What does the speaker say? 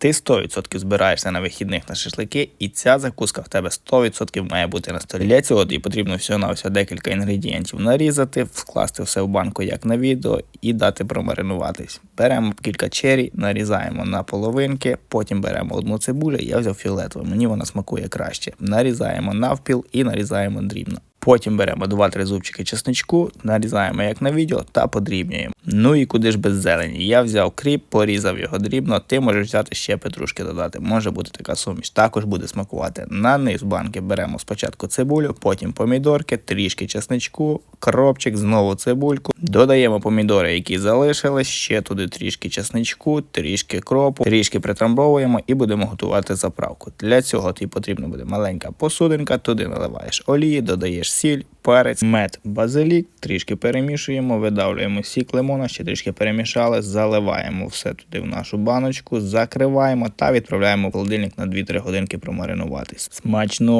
Ти 100% збираєшся на вихідних на шашлики, і ця закуска в тебе 100% має бути на столі. Для цього тобі потрібно всього на все декілька інгредієнтів нарізати, вкласти все в банку, як на відео, і дати промаринуватись. Беремо кілька чері, нарізаємо на половинки, потім беремо одну цибулю. Я взяв фіолетову, мені вона смакує краще. Нарізаємо навпіл і нарізаємо дрібно. Потім беремо 2-3 зубчики чесничку, нарізаємо як на відео та подрібнюємо. Ну і куди ж без зелені. Я взяв кріп, порізав його дрібно. Ти можеш взяти ще петрушки додати. Може бути така суміш. Також буде смакувати. На низ банки беремо спочатку цибулю, потім помідорки, трішки чесничку, кропчик, знову цибульку. Додаємо помідори, які залишились, ще туди трішки чесничку, трішки кропу, трішки притрамбовуємо і будемо готувати заправку. Для цього тобі потрібна буде маленька посудинка, туди наливаєш олії, додаєш сіль, перець, мед, базилік, трішки перемішуємо, видавлюємо сік лимона, ще трішки перемішали, заливаємо все туди в нашу баночку, закриваємо та відправляємо в холодильник на 2-3 годинки промаринуватись. Смачно!